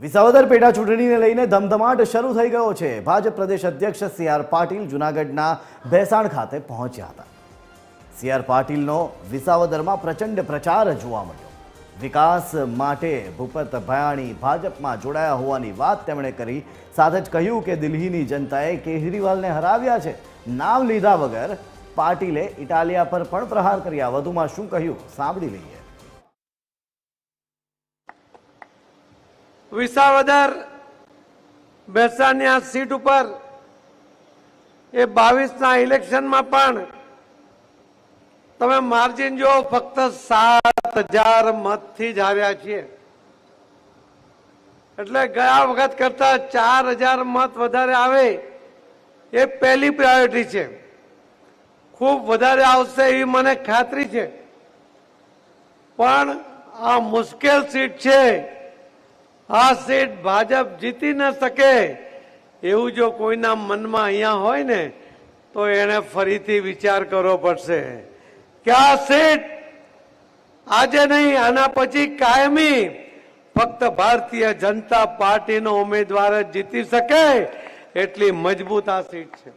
વિસાવદર પેટા ચૂંટણીને લઈને ધમધમાટ શરૂ થઈ ગયો છે. ભાજપ પ્રદેશ અધ્યક્ષ સી આર પાટીલ જૂનાગઢના ભેસાણ ખાતે પહોંચ્યા હતા. સી આર પાટીલનો વિસાવદરમાં પ્રચંડ પ્રચાર જોવા મળ્યો. વિકાસ માટે ભૂપત ભયાણી ભાજપમાં જોડાયા હોવાની વાત તેમણે કરી, સાથે જ કહ્યું કે દિલ્હીની જનતાએ કેજરીવાલને હરાવ્યા છે. નામ લીધા વગર પાટીલે ઇટાલિયા પર પણ પ્રહાર કર્યા. વધુમાં શું કહ્યું, સાંભળી લઈએ. વિસાવદર આ સીટ ઉપર એ બાવીસના ઇલેક્શનમાં પણ તમે માર્જિન જો ફક્ત સાત હજાર મતથી જ હાર્યા છીએ. એટલે ગયા વખત કરતા ચાર હજાર મત વધારે આવે એ પહેલી પ્રાયોરિટી છે. ખૂબ વધારે આવશે એવી મને ખાતરી છે. પણ આ મુશ્કેલ સીટ છે આ સીટ ભાજપ જીતી ન શકે. એવું જો કોઈના મનમાં અહીંયા હોય ને, તો એને ફરીથી વિચાર કરવો પડશે. કે આ સીટ આજે નહીં, આના પછી કાયમી ફક્ત ભારતીય જનતા પાર્ટીનો ઉમેદવાર જ જીતી શકે, એટલી મજબૂત આ સીટ છે.